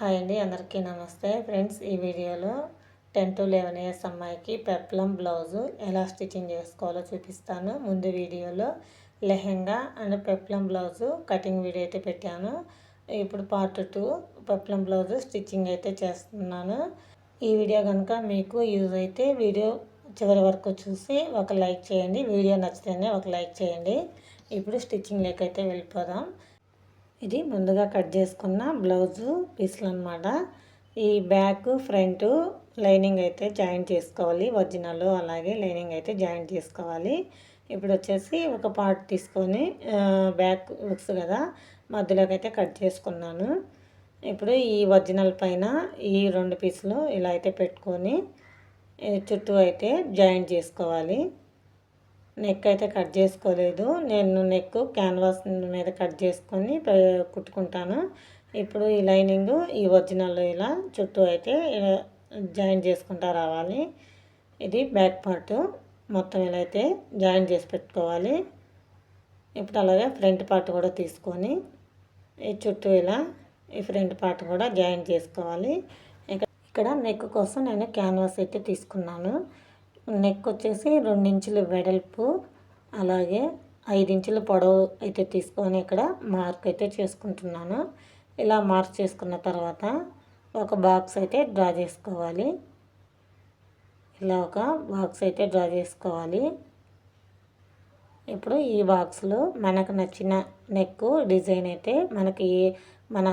Hi అండి అందరికీ నమస్తే. ఫ్రెండ్స్ ఈ వీడియోలో టెన్ టు లెవెన్ ఇయర్స్ అమ్మాయికి పెప్లం బ్లౌజు ఎలా స్టిచ్చింగ్ చేసుకోవాలో చూపిస్తాను. ముందు వీడియోలో lehenga and peplum blouse cutting video అయితే పెట్టాను. ఇప్పుడు part two peplum blouse stitching అయితే చేస్తున్నాను. ఈ వీడియో కనుక మీకు యూజ్ అయితే వీడియో చివరి వరకు చూసి ఒక లైక్ చేయండి. వీడియో నచ్చితేనే ఒక లైక్ చేయండి. ఇప్పుడు స్టిచ్చింగ్ లేకైతే వెళ్ళిపోదాం. ఇది ముందుగా కట్ చేసుకున్న బ్లౌజు పీసులు అనమాట ఈ బ్యాక్ ఫ్రంట్ లైనింగ్ అయితే జాయిన్ చేసుకోవాలి. ఒరిజినల్ అలాగే లైనింగ్ అయితే జాయిన్ చేసుకోవాలి. ఇప్పుడు వచ్చేసి ఒక పార్ట్ తీసుకొని బ్యాక్ బుక్స్ కదా మధ్యలోకి అయితే కట్ చేసుకున్నాను. ఇప్పుడు ఈ ఒరిజినల్ పైన ఈ రెండు పీసులు ఇలా అయితే పెట్టుకొని చుట్టూ అయితే జాయిన్ చేసుకోవాలి. నెక్ అయితే కట్ చేసుకోలేదు. నేను నెక్ క్యాన్వాస్ మీద కట్ చేసుకొని కుట్టుకుంటాను. ఇప్పుడు ఈ లైనింగ్ ఈ ఒరిజినల్ ఇలా చుట్టూ అయితే జాయిన్ చేసుకుంటా రావాలి. ఇది బ్యాక్ పార్ట్ మొత్తం ఇలా అయితే జాయిన్ చేసి పెట్టుకోవాలి. ఇప్పుడు అలాగే ఫ్రంట్ పార్ట్ కూడా తీసుకొని ఈ చుట్టూ ఇలా ఈ ఫ్రంట్ పార్ట్ కూడా జాయిన్ చేసుకోవాలి. ఇక్కడ నెక్ కోసం నేను క్యాన్వాస్ అయితే తీసుకున్నాను. నెక్ వచ్చేసి రెండించులు వెడల్పు అలాగే ఐదించుల పొడవు అయితే తీసుకొని ఇక్కడ మార్క్ అయితే చేసుకుంటున్నాను. ఇలా మార్క్ చేసుకున్న తర్వాత ఒక బాక్స్ అయితే డ్రా చేసుకోవాలి. ఇలా ఒక బాక్స్ అయితే డ్రా చేసుకోవాలి. ఇప్పుడు ఈ బాక్స్లో మనకు నచ్చిన నెక్ డిజైన్ అయితే మనకి ఏ మన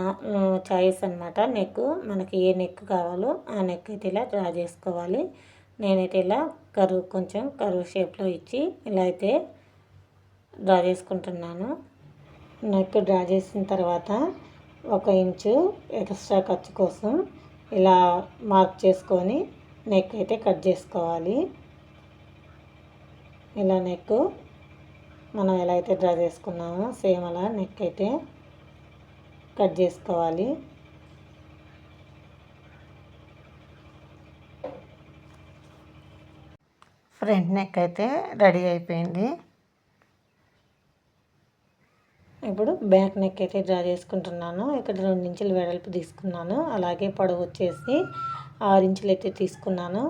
చాయిస్ అనమాట నెక్ మనకి ఏ నెక్ కావాలో ఆ నెక్ అయితే ఇలా డ్రా చేసుకోవాలి. నేనైతే ఇలా కరువు కొంచెం కరువు షేప్లో ఇచ్చి ఇలా అయితే డ్రా చేసుకుంటున్నాను. నెక్ డ్రా చేసిన తర్వాత ఒక ఇంచు ఎక్స్ట్రా ఖర్చు కోసం ఇలా మార్క్ చేసుకొని నెక్ అయితే కట్ చేసుకోవాలి. ఇలా నెక్ మనం ఎలా అయితే డ్రా చేసుకున్నామో సేమ్ అలా నెక్ అయితే కట్ చేసుకోవాలి. ఫ్రంట్ నెక్ అయితే రెడీ అయిపోయింది. ఇప్పుడు బ్యాక్ నెక్ అయితే డ్రా చేసుకుంటున్నాను. ఇక్కడ రెండు ఇంచులు వెడల్పు తీసుకున్నాను. అలాగే పొడవు వచ్చేసి ఆరు ఇంచులు అయితే తీసుకున్నాను.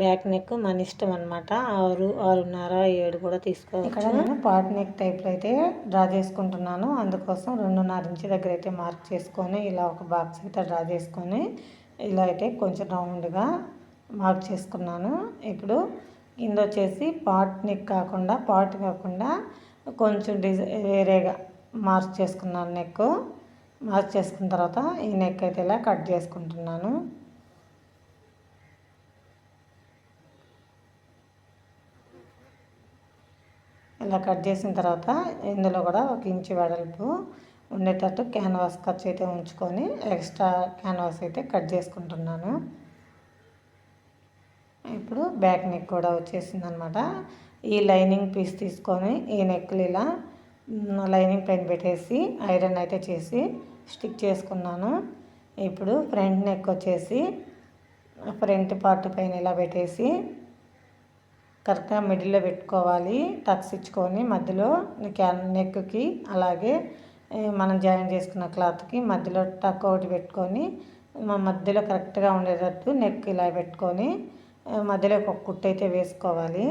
బ్యాక్ నెక్ మన ఇష్టం అనమాట ఆరు ఆరున్నర ఏడు కూడా తీసుకోవచ్చు. ఇక్కడ నేను పాట్ నెక్ టైప్లో అయితే డ్రా చేసుకుంటున్నాను. అందుకోసం రెండున్నర ఇంచు దగ్గర అయితే మార్క్ చేసుకొని ఇలా ఒక బాక్స్ అయితే డ్రా చేసుకొని ఇలా అయితే కొంచెం రౌండ్గా మార్క్ చేసుకున్నాను. ఇప్పుడు కింద వచ్చేసి పాట్ నెక్ కాకుండా పాట్ కాకుండా కొంచెం డిజైన్ వేరేగా మార్క్ చేసుకున్నాను నెక్. మార్క్ చేసుకున్న తర్వాత ఈ నెక్ అయితే ఇలా కట్ చేసుకుంటున్నాను. ఇలా కట్ చేసిన తర్వాత ఇందులో కూడా ఒక ఇంచు వెడల్పు ఉండేటట్టు క్యాన్వాస్ ఖర్చు అయితే ఉంచుకొని ఎక్స్ట్రా క్యాన్వాస్ అయితే కట్ చేసుకుంటున్నాను. ఇప్పుడు బ్యాక్ నెక్ కూడా వచ్చేసింది అనమాట ఈ లైనింగ్ పీస్ తీసుకొని ఈ నెక్లు ఇలా లైనింగ్ పైన పెట్టేసి ఐరన్ అయితే చేసి స్టిక్ చేసుకున్నాను. ఇప్పుడు ఫ్రంట్ నెక్ వచ్చేసి ఫ్రంట్ పార్ట్ పైన ఇలా పెట్టేసి కరెక్ట్గా మిడిల్లో పెట్టుకోవాలి. టక్స్ ఇచ్చుకొని మధ్యలో క్యాన్ నెక్కి అలాగే మనం జాయిన్ చేసుకున్న క్లాత్కి మధ్యలో టక్ ఒకటి పెట్టుకొని మధ్యలో కరెక్ట్గా ఉండేటట్టు నెక్ ఇలా పెట్టుకొని మధ్యలో ఒక కుట్టు అయితే వేసుకోవాలి.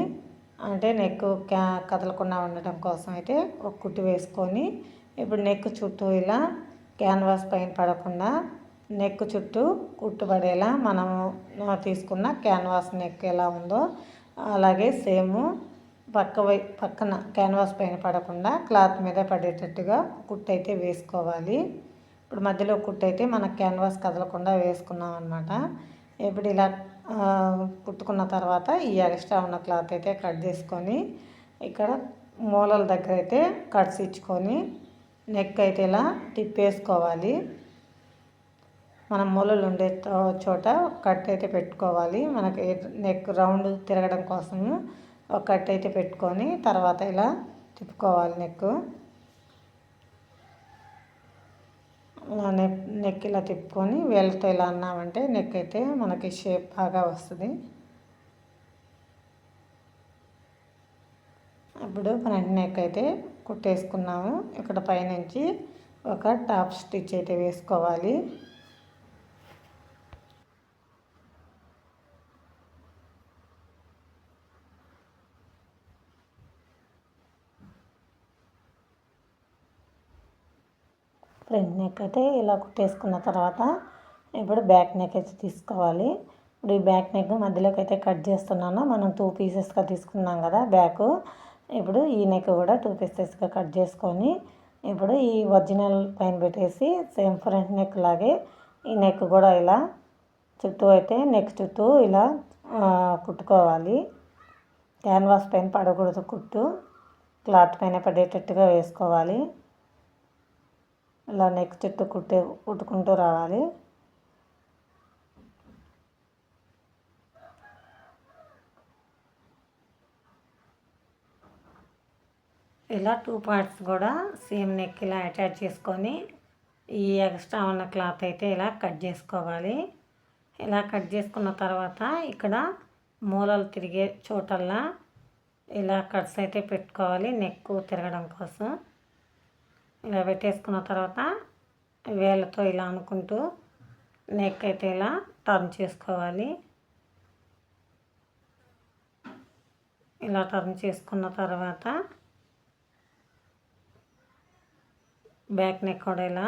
అంటే నెక్ క్యా కదలకుండా ఉండటం కోసం అయితే ఒక కుట్టు వేసుకొని ఇప్పుడు నెక్ చుట్టూ ఇలా క్యాన్వాస్ పైన పడకుండా నెక్ చుట్టూ కుట్టు పడేలా మనము తీసుకున్న క్యాన్వాస్ నెక్ ఎలా ఉందో అలాగే సేమ్ పక్క వై పక్కన క్యాన్వాస్ పైన పడకుండా క్లాత్ మీద పడేటట్టుగా కుట్టు అయితే వేసుకోవాలి. ఇప్పుడు మధ్యలో కుట్టు అయితే మన క్యాన్వాస్ కదలకుండా వేసుకున్నాం అనమాట ఇప్పుడు ఇలా కుట్టుకున్న తర్వాత ఈ ఎక్స్ట్రా ఉన్న క్లాత్ అయితే కట్ చేసుకొని ఇక్కడ మూలల దగ్గర అయితే కట్స్ ఇచ్చుకొని నెక్ అయితే ఇలా తిప్పేసుకోవాలి మనం మూలలు ఉండే చోట కట్ అయితే పెట్టుకోవాలి. మనకి నెక్ రౌండ్ తిరగడం కోసము ఒక కట్ అయితే పెట్టుకొని తర్వాత ఇలా తిప్పుకోవాలి నెక్ నెక్ నెక్ ఇలా తిప్పుకొని వేళ్ళతో ఇలా అన్నామంటే నెక్ అయితే మనకి షేప్ బాగా వస్తుంది. ఇప్పుడు ఫ్రంట్ నెక్ అయితే కుట్టేసుకున్నాము. ఇక్కడ పైనుంచి ఒక టాప్ స్టిచ్ అయితే వేసుకోవాలి. ఫ్రంట్ నెక్ అయితే ఇలా కుట్టేసుకున్న తర్వాత ఇప్పుడు బ్యాక్ నెక్ అయితే తీసుకోవాలి. ఇప్పుడు ఈ బ్యాక్ నెక్ మధ్యలోకి అయితే కట్ చేస్తున్నాను. మనం టూ పీసెస్గా తీసుకున్నాం కదా బ్యాక్. ఇప్పుడు ఈ నెక్ కూడా టూ పీసెస్గా కట్ చేసుకొని ఇప్పుడు ఈ ఒరిజినల్ పైన పెట్టేసి సేమ్ ఫ్రంట్ నెక్ లాగే ఈ నెక్ కూడా ఇలా చుట్టూ అయితే నెక్ చుట్టూ ఇలా కుట్టుకోవాలి. క్యాన్వాస్ పైన పడకూడదు కుట్టు. క్లాత్ పైన పడేటట్టుగా వేసుకోవాలి. ఇలా నెక్ చుట్టూ కుట్టే కుట్టుకుంటూ రావాలి. ఇలా టూ పార్ట్స్ కూడా సేమ్ నెక్ ఇలా అటాచ్ చేసుకొని ఈ ఎక్స్ట్రా ఉన్న క్లాత్ అయితే ఇలా కట్ చేసుకోవాలి. ఇలా కట్ చేసుకున్న తర్వాత ఇక్కడ మూలలు తిరిగే చోటల్లా ఇలా కట్స్ అయితే పెట్టుకోవాలి నెక్ తిరగడం కోసం. ఇలా పెట్టేసుకున్న తర్వాత వేళ్ళతో ఇలా అనుకుంటూ నెక్ అయితే ఇలా టర్న్ చేసుకోవాలి. ఇలా టర్న్ చేసుకున్న తర్వాత బ్యాక్ నెక్ కూడా ఇలా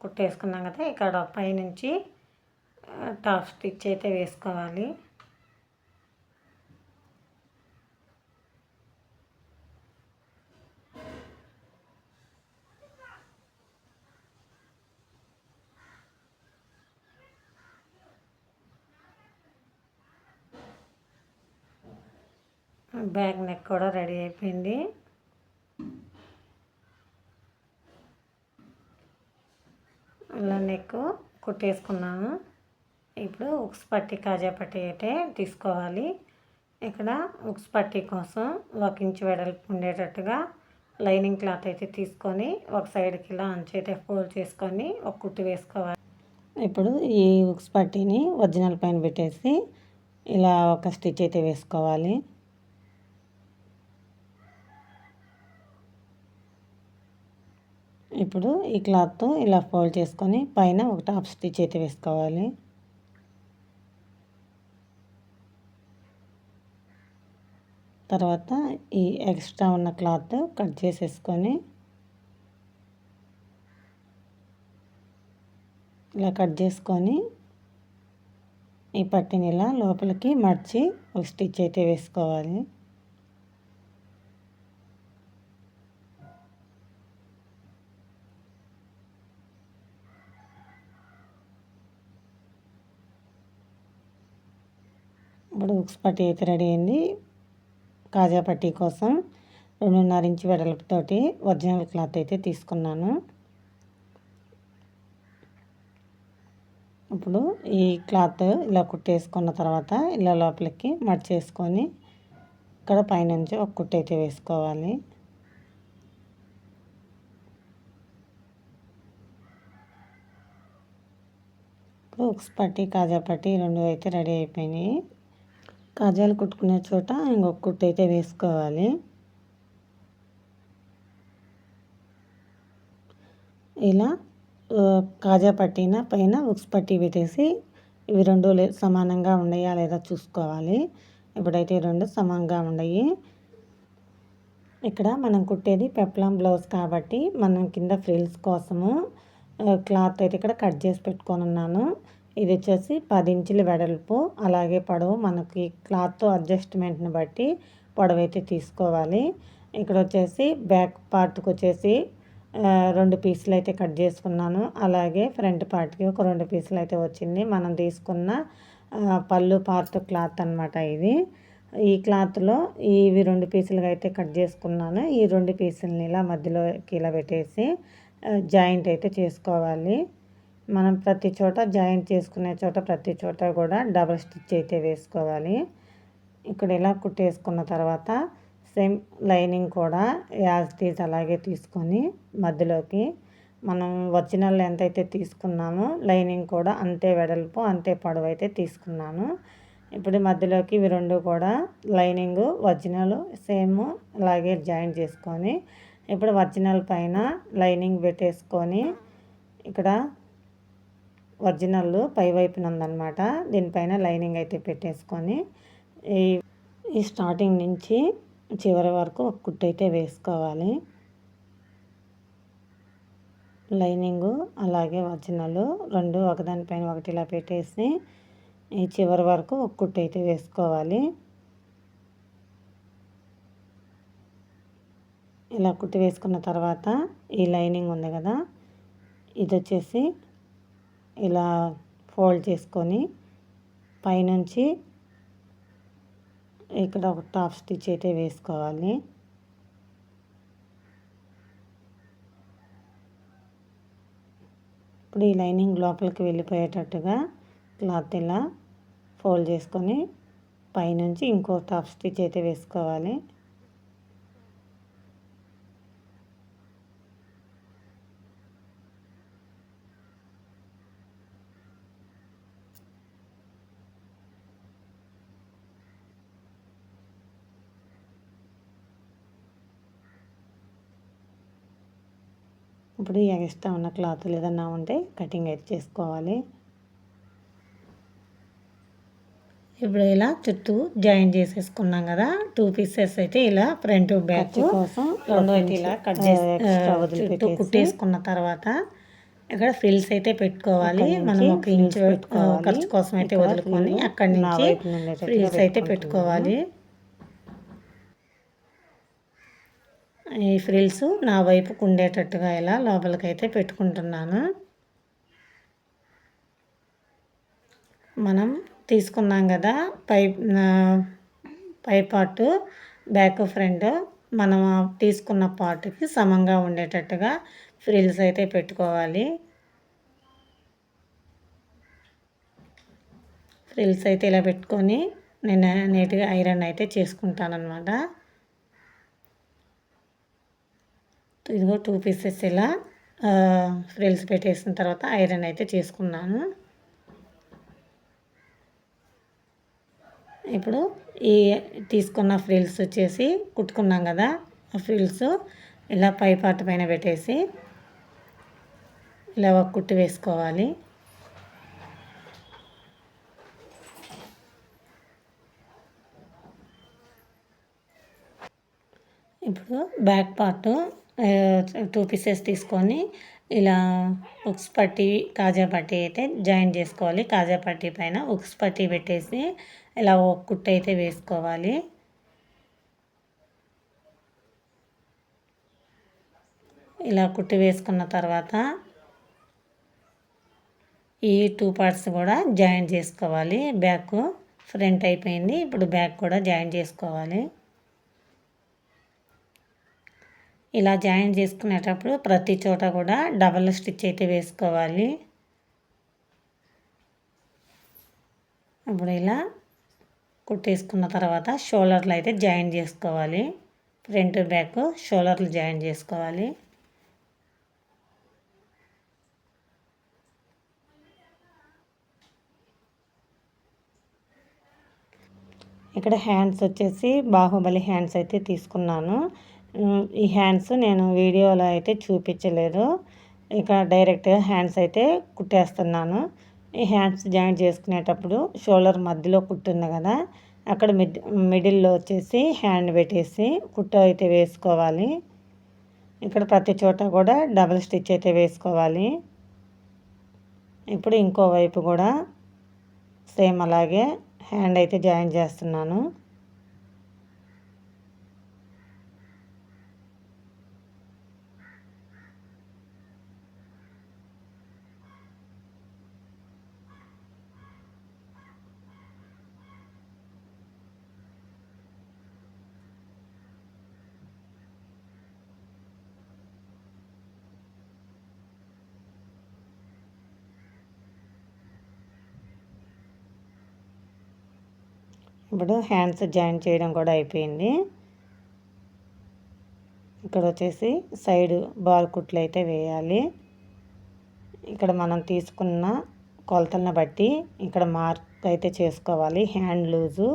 కుట్టేసుకున్నాం కదా ఇక్కడ పైనుంచి టాప్ స్టిచ్ అయితే వేసుకోవాలి. బ్యాక్ నెక్ కూడా రెడీ అయిపోయింది. అలా నెక్ కుట్టేసుకున్నాను. ఇప్పుడు ఉక్స్ పట్టి కాజా పట్టి అయితే తీసుకోవాలి. ఇక్కడ ఉక్స్ పట్టి కోసం ఒక ఇంచు వెడల్పు ఉండేటట్టుగా లైనింగ్ క్లాత్ అయితే తీసుకొని ఒక సైడ్కి ఇలా అంచు అయితే ఫోల్డ్ చేసుకొని ఒక కుట్టు వేసుకోవాలి. ఇప్పుడు ఈ ఉక్స్ పట్టీని ఒరిజినల్ పైన పెట్టేసి ఇలా ఒక స్టిచ్ అయితే వేసుకోవాలి. ఇప్పుడు ఈ క్లాత్తో ఇలా ఫోల్డ్ చేసుకొని పైన ఒక టాప్ స్టిచ్ అయితే వేసుకోవాలి. తర్వాత ఈ ఎక్స్ట్రా ఉన్న క్లాత్ కట్ చేసేసుకొని ఇలా కట్ చేసుకొని ఈ పట్టిని ఇలా లోపలికి మర్చి ఒక స్టిచ్ అయితే వేసుకోవాలి. ఇప్పుడు ఉక్స్ పట్టి అయితే రెడీ అయింది. కాజా పట్టీ కోసం రెండున్నర ఇంచు వెడల్పుతోటి ఒరిజినల్ క్లాత్ అయితే తీసుకున్నాను. ఇప్పుడు ఈ క్లాత్ ఇలా కుట్టేసుకున్న తర్వాత ఇలా లోపలికి మడిచేసుకొని ఇక్కడ పైనుంచి ఒక కుట్టు అయితే వేసుకోవాలి. ఇప్పుడు ఉక్స్ పట్టి కాజా పట్టి రెండు అయితే రెడీ అయిపోయినాయి. కాజాలు కుట్టుకునే చోట ఇంకొక కుట్టు అయితే వేసుకోవాలి. ఇలా కాజా పట్టిన పైన ఉక్స్ పట్టి పెట్టేసి ఇవి రెండు సమానంగా ఉన్నాయా లేదా చూసుకోవాలి. ఇప్పుడైతే రెండు సమానంగా ఉన్నాయి ఇక్కడ మనం కుట్టేది పెప్లం బ్లౌజ్ కాబట్టి మనం కింద ఫ్రిల్స్ కోసము క్లాత్ అయితే ఇక్కడ కట్ చేసి పెట్టుకొని ఉన్నాను. ఇది వచ్చేసి పది ఇంచుల వెడల్పు. అలాగే పొడవు మనకి క్లాత్ అడ్జస్ట్మెంట్ని బట్టి పొడవు అయితే తీసుకోవాలి. ఇక్కడ వచ్చేసి బ్యాక్ పార్ట్కి వచ్చేసి రెండు పీసులు అయితే కట్ చేసుకున్నాను. అలాగే ఫ్రంట్ పార్ట్కి ఒక రెండు పీసులు అయితే వచ్చింది. మనం తీసుకున్న పళ్ళు పార్ట్ క్లాత్ అనమాట ఇది. ఈ క్లాత్లో ఇవి రెండు పీసులుగా అయితే కట్ చేసుకున్నాను. ఈ రెండు పీసులని ఇలా మధ్యలో ఇలా పెట్టేసి జాయింట్ అయితే చేసుకోవాలి. మనం ప్రతి చోట జాయింట్ చేసుకునే చోట ప్రతి చోట కూడా డబల్ స్టిచ్ అయితే వేసుకోవాలి. ఇక్కడ ఇలా కుట్టేసుకున్న తర్వాత సేమ్ లైనింగ్ కూడా యాజ్ టీజ్ అలాగే తీసుకొని మధ్యలోకి మనం ఒరిజినల్ ఎంత అయితే తీసుకున్నామో. లైనింగ్ కూడా అంతే వెడల్పు అంతే పొడవు అయితే తీసుకున్నాను. ఇప్పుడు మధ్యలోకి ఇవి రెండు కూడా లైనింగ్ ఒరిజినల్ సేమ్ అలాగే జాయిన్ చేసుకొని ఇప్పుడు ఒరిజినల్ పైన లైనింగ్ పెట్టేసుకొని ఇక్కడ ఒరిజినల్ పై వైపున ఉందన్నమాట. దీనిపైన లైనింగ్ అయితే పెట్టేసుకొని ఈ ఈ స్టార్టింగ్ నుంచి చివరి వరకు ఒక కుట్టు అయితే వేసుకోవాలి. లైనింగు అలాగే ఒరిజినల్ రెండు ఒకదానిపైన ఒకటి ఇలా పెట్టేసి ఈ చివరి వరకు ఒక కుట్టు అయితే వేసుకోవాలి. ఇలా కుట్టి వేసుకున్న తర్వాత ఈ లైనింగ్ ఉంది కదా ఇది వచ్చేసి ఇలా ఫోల్డ్ చేసుకొని పైనుంచి ఇక్కడ ఒక టాప్ స్టిచ్ అయితే వేసుకోవాలి. ఇప్పుడు ఈ లైనింగ్ లోపలికి వెళ్ళిపోయేటట్టుగా క్లాత్ ఇలా ఫోల్డ్ చేసుకొని పైనుంచి ఇంకో టాప్ స్టిచ్ అయితే వేసుకోవాలి. ఇప్పుడు ఎక్స్ట్రా ఉన్న క్లాత్లు ఏదన్నా ఉంటే కటింగ్ అయితే చేసుకోవాలి. ఇప్పుడు ఇలా చుట్టూ జాయిన్ చేసేసుకున్నాం కదా టూ పీసెస్ అయితే ఇలా ఫ్రంట్ బ్యాక్ కోసం రెండు అయితే ఇలా కట్ చేసి చుట్టూ కుట్టేసుకున్న తర్వాత ఇక్కడ ఫ్రిల్స్ అయితే పెట్టుకోవాలి. మనం ఒక ఇంచు ఖర్చు కోసం అయితే వదులుకొని అక్కడి నుంచి ఫ్రిల్స్ అయితే పెట్టుకోవాలి. ఈ ఫ్రిల్స్ నా వైపుకు ఉండేటట్టుగా ఇలా లోపలికైతే పెట్టుకుంటున్నాను. మనం తీసుకున్నాం కదా పై పై పార్ట్ బ్యాక్ ఫ్రంట్ మనం తీసుకున్న పార్ట్కి సమంగా ఉండేటట్టుగా ఫ్రిల్స్ అయితే పెట్టుకోవాలి. ఫ్రిల్స్ అయితే ఇలా పెట్టుకొని నేను నీట్గా ఐరన్ అయితే చేసుకుంటాను అనమాట ఇదిగో టూ పీసెస్ ఇలా ఫ్రిల్స్ పెట్టేసిన తర్వాత ఐరన్ అయితే చేసుకున్నాను ఇప్పుడు ఈ తీసుకున్న ఫ్రిల్స్ వచ్చేసి కుట్టుకున్నాం కదా ఆ ఫ్రిల్స్ ఇలా పై పార్ట్ పైన పెట్టేసి ఇలా ఒక కుట్టు వేసుకోవాలి. ఇప్పుడు బ్యాక్ పార్ట్ టూ పీసెస్ తీసుకొని ఇలా ఉక్స్ పట్టి కాజా పట్టి అయితే జాయిన్ చేసుకోవాలి. కాజా పట్టి పైన ఉక్స్ పట్టి పెట్టేసి ఇలా ఒక కుట్టు అయితే వేసుకోవాలి. ఇలా కుట్టి వేసుకున్న తర్వాత ఈ టూ పార్ట్స్ కూడా జాయిన్ చేసుకోవాలి. బ్యాక్ ఫ్రంట్ అయిపోయింది. ఇప్పుడు బ్యాక్ కూడా జాయిన్ చేసుకోవాలి. ఇలా జాయిన్ చేసుకునేటప్పుడు ప్రతి చోట కూడా డబల్ స్టిచ్ అయితే వేసుకోవాలి. ఇప్పుడు ఇలా కుట్టేసుకున్న తర్వాత షోల్డర్లు అయితే జాయిన్ చేసుకోవాలి. ఫ్రంట్ బ్యాక్ షోల్డర్లు జాయిన్ చేసుకోవాలి. ఇక్కడ హ్యాండ్స్ వచ్చేసి బాహుబలి హ్యాండ్స్ అయితే తీసుకున్నాను. ఈ హ్యాండ్స్ నేను వీడియోలో అయితే చూపించలేదు. ఇక డైరెక్ట్గా హ్యాండ్స్ అయితే కుట్టేస్తున్నాను. ఈ హ్యాండ్స్ జాయింట్ చేసుకునేటప్పుడు షోల్డర్ మధ్యలో కుట్టుంది కదా అక్కడ మిడ్ మిడిల్లో వచ్చేసి హ్యాండ్ పెట్టేసి కుట్టు అయితే వేసుకోవాలి. ఇక్కడ ప్రతి చోట కూడా డబుల్ స్టిచ్ అయితే వేసుకోవాలి. ఇప్పుడు ఇంకో వైపు కూడా సేమ్ అలాగే హ్యాండ్ అయితే జాయిన్ చేస్తున్నాను. ఇప్పుడు హ్యాండ్స్ జాయిన్ చేయడం కూడా అయిపోయింది. ఇక్కడ వచ్చేసి సైడ్ బాల్ కుట్లు అయితే వేయాలి. ఇక్కడ మనం తీసుకున్న కొలతలను బట్టి ఇక్కడ మార్క్ అయితే చేసుకోవాలి. హ్యాండ్ లూజు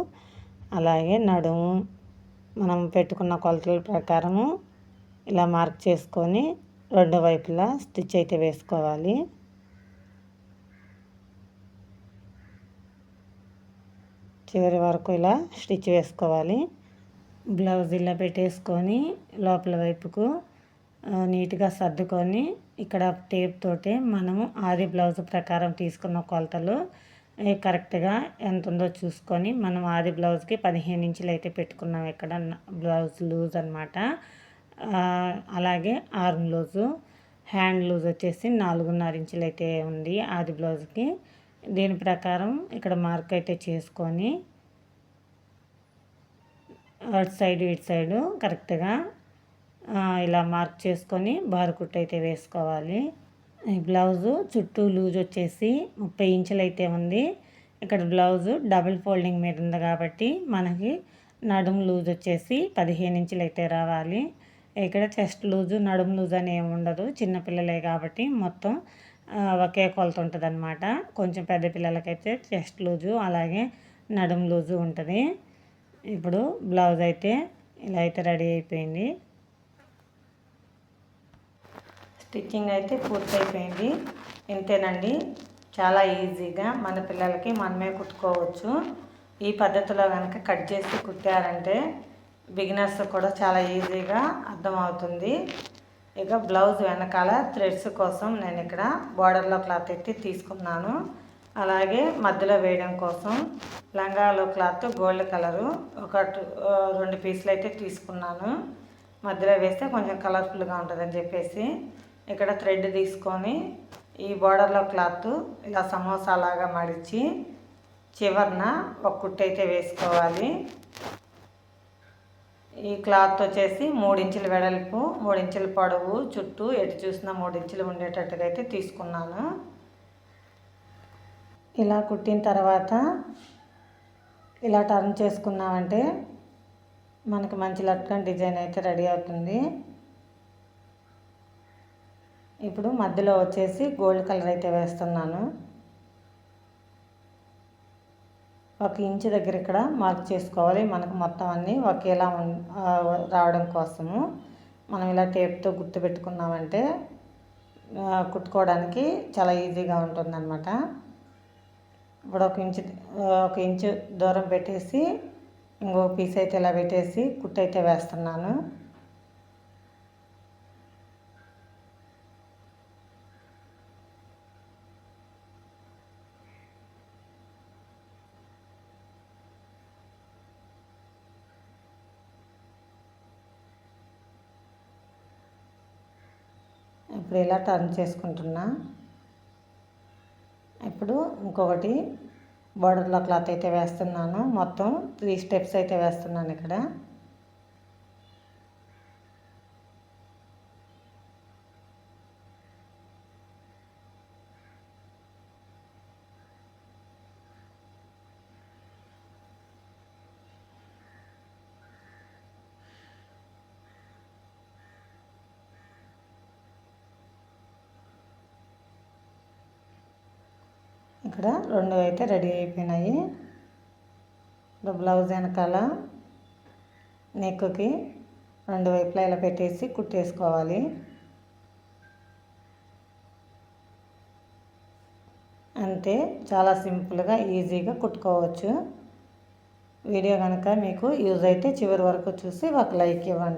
అలాగే నడుము. మనం పెట్టుకున్న కొలతల ప్రకారము ఇలా మార్క్ చేసుకొని రెండు వైపులా స్టిచ్ అయితే వేసుకోవాలి. చివరి వరకు ఇలా స్టిచ్ వేసుకోవాలి. బ్లౌజ్ ఇలా పెట్టేసుకొని లోపల వైపుకు నీట్గా సర్దుకొని ఇక్కడ టేప్ తోటి మనము ఆది బ్లౌజ్ ప్రకారం తీసుకున్న కొలతలు కరెక్ట్గా ఎంత ఉందో చూసుకొని మనం ఆది బ్లౌజ్కి పదిహేను ఇంచులు అయితే పెట్టుకున్నాం ఇక్కడ బ్లౌజ్ లూజ్ అనమాట అలాగే ఆర్మ్ లూజు హ్యాండ్ లూజ్ వచ్చేసి నాలుగున్నర ఇంచులు అయితే ఉంది ఆది బ్లౌజ్కి. దీని ప్రకారం ఇక్కడ మార్క్ అయితే చేసుకొని అటు సైడ్ ఇటు సైడు కరెక్ట్గా ఇలా మార్క్ చేసుకొని బారు అయితే వేసుకోవాలి. ఈ బ్లౌజు చుట్టూ లూజ్ వచ్చేసి ముప్పై ఇంచులు అయితే ఉంది. ఇక్కడ బ్లౌజు డబుల్ ఫోల్డింగ్ మీద ఉంది కాబట్టి మనకి నడుము లూజ్ వచ్చేసి పదిహేను ఇంచులు అయితే రావాలి. ఇక్కడ చెస్ట్ లూజు నడుము లూజ్ అని ఏమి ఉండదు. చిన్నపిల్లలే కాబట్టి మొత్తం ఒకే కొలత ఉంటుంది అనమాట కొంచెం పెద్ద పిల్లలకైతే చెస్ట్ లూజు అలాగే నడుం లూజు ఉంటుంది. ఇప్పుడు బ్లౌజ్ అయితే ఇలా అయితే రెడీ అయిపోయింది. స్టిచ్చింగ్ అయితే పూర్తయిపోయింది. ఇంతేనండి. చాలా ఈజీగా మన పిల్లలకి మనమే కుట్టుకోవచ్చు. ఈ పద్ధతిలో కనుక కట్ చేసి కుట్టారంటే బిగినర్స్ కూడా చాలా ఈజీగా అర్థమవుతుంది. ఇక బ్లౌజ్ వెనకాల థ్రెడ్స్ కోసం నేను ఇక్కడ బార్డర్లో క్లాత్ ఎత్తి తీసుకున్నాను. అలాగే మధ్యలో వేయడం కోసం లంగాలో క్లాత్ గోల్డ్ కలరు ఒక రెండు పీసులు అయితే తీసుకున్నాను. మధ్యలో వేస్తే కొంచెం కలర్ఫుల్గా ఉంటుందని చెప్పేసి ఇక్కడ థ్రెడ్ తీసుకొని ఈ బార్డర్లో క్లాత్ ఇలా సమోసాలాగా మడిచి చివరిన ఒక కుట్టు అయితే వేసుకోవాలి. ఈ క్లాత్ వచ్చేసి మూడించుల వెడల్పు మూడించుల పొడవు చుట్టూ ఎటు చూసినా మూడించులు ఉండేటట్టుగా అయితే తీసుకున్నాను. ఇలా కుట్టిన తర్వాత ఇలా టర్న్ చేసుకున్నామంటే మనకి మంచి లట్కన్ డిజైన్ అయితే రెడీ అవుతుంది. ఇప్పుడు మధ్యలో వచ్చేసి గోల్డ్ కలర్ అయితే వేస్తున్నాను. ఒక ఇంచు దగ్గర ఇక్కడ మార్క్ చేసుకోవాలి. మనకు మొత్తం అన్నీ ఒకేలా రావడం కోసము మనం ఇలా టేప్తో గుర్తు పెట్టుకున్నామంటే కుట్టుకోవడానికి చాలా ఈజీగా ఉంటుందన్నమాట. ఇప్పుడు ఒక ఇంచు ఒక ఇంచు దూరం పెట్టేసి ఇంకో పీస్ అయితే ఇలా పెట్టేసి కుట్టు అయితే వేస్తున్నాను. ఇప్పుడు ఇలా టర్న్ చేసుకుంటున్నా? ఇప్పుడు ఇంకొకటి బార్డర్లో క్లాత్ అయితే వేస్తున్నాను. మొత్తం త్రీ స్టెప్స్ అయితే వేస్తున్నాను ఇక్కడ. ఇక్కడ రెండు అయితే రెడీ అయిపోయినాయి. బ్లౌజ్ వెనకాల నెక్కి రెండు వైపులా ఇలా పెట్టేసి కుట్టేసుకోవాలి. అంతే చాలా సింపుల్గా ఈజీగా కుట్టుకోవచ్చు. వీడియో కనుక మీకు యూజ్ అయితే చివరి వరకు చూసి ఒక లైక్ ఇవ్వండి.